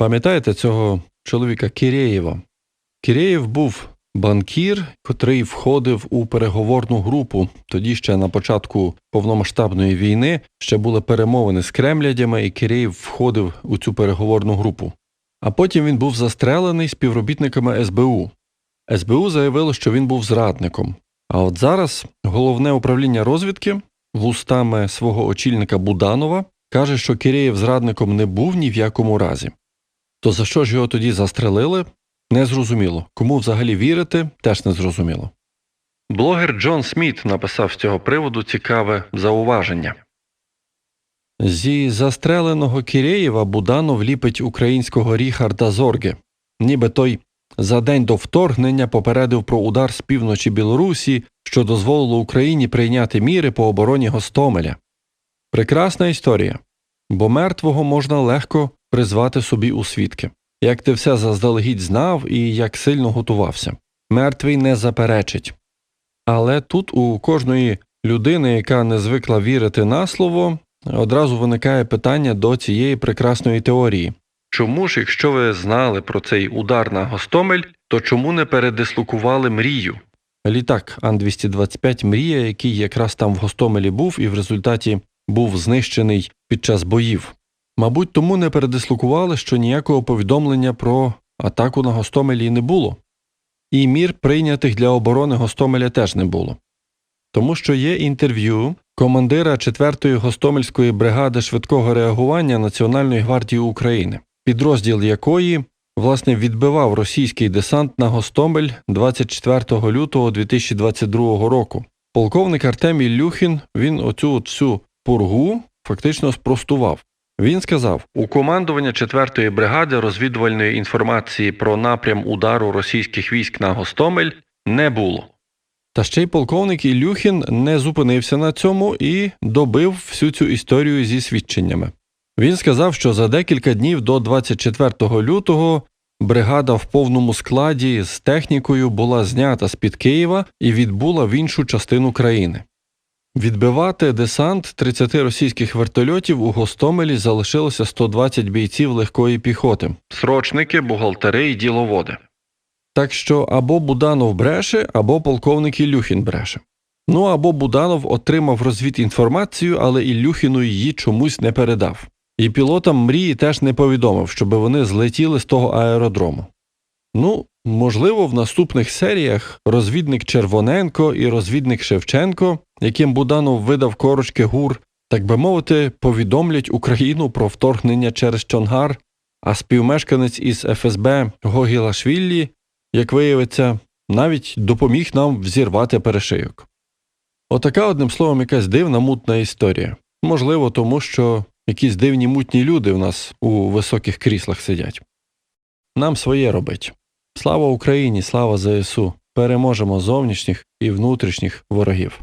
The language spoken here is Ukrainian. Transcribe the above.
Пам'ятаєте цього чоловіка Кірєєва? Кірєєв був банкір, котрий входив у переговорну групу. Тоді ще на початку повномасштабної війни ще були перемовини з кремлядями, і Кірєєв входив у цю переговорну групу. А потім він був застрелений співробітниками СБУ. СБУ заявило, що він був зрадником. А от зараз головне управління розвідки вустами свого очільника Буданова каже, що Кірєєв зрадником не був ні в якому разі. То за що ж його тоді застрелили? Незрозуміло. Кому взагалі вірити, теж незрозуміло. Блогер Джон Сміт написав з цього приводу цікаве зауваження. Зі застреленого Кірєєва Буданов ліпить українського Ріхарда Зорге, ніби той за день до вторгнення попередив про удар з півночі Білорусі, що дозволило Україні прийняти міри по обороні Гостомеля. Прекрасна історія, бо мертвого можна легко призвати собі у свідки. Як ти все заздалегідь знав і як сильно готувався. Мертвий не заперечить. Але тут у кожної людини, яка не звикла вірити на слово, одразу виникає питання до цієї прекрасної теорії. Чому ж, якщо ви знали про цей удар на Гостомель, то чому не передислокували мрію? Літак Ан-225 Мрія, який якраз там в Гостомелі був і в результаті був знищений під час боїв. Мабуть, тому не передислокували, що ніякого повідомлення про атаку на Гостомелі не було, і мір прийнятих для оборони Гостомеля теж не було. Тому що є інтерв'ю командира 4-ї Гостомельської бригади швидкого реагування Національної гвардії України, підрозділ якої власне відбивав російський десант на Гостомель 24 лютого 2022 року. Полковник Артемій Люхін він оцю всю пургу фактично спростував. Він сказав: у командування 4-ї бригади розвідувальної інформації про напрям удару російських військ на Гостомель не було. Та ще й полковник Ілюхін не зупинився на цьому і добив всю цю історію зі свідченнями. Він сказав, що за декілька днів до 24 лютого бригада в повному складі з технікою була знята з під Києва і відбула в іншу частину країни. Відбивати десант 30 російських вертольотів у Гостомелі залишилося 120 бійців легкої піхоти, срочники, бухгалтери і діловоди. Так що або Буданов бреше, або полковник Ілюхін бреше. Ну або Буданов отримав розвідінформацію, але Ілюхіну її чомусь не передав. І пілотам мрії теж не повідомив, щоб вони злетіли з того аеродрому. Ну, можливо, в наступних серіях розвідник Червоненко і розвідник Шевченко, яким Буданов видав корочки гур, так би мовити, повідомлять Україну про вторгнення через Чонгар, а співмешканець із ФСБ Гогілашвіллі, як виявиться, навіть допоміг нам взірвати перешийок. Отака, одним словом, якась дивна мутна історія. Можливо, тому що якісь дивні мутні люди в нас у високих кріслах сидять. Нам своє робить. Слава Україні, слава ЗСУ! Переможемо зовнішніх і внутрішніх ворогів.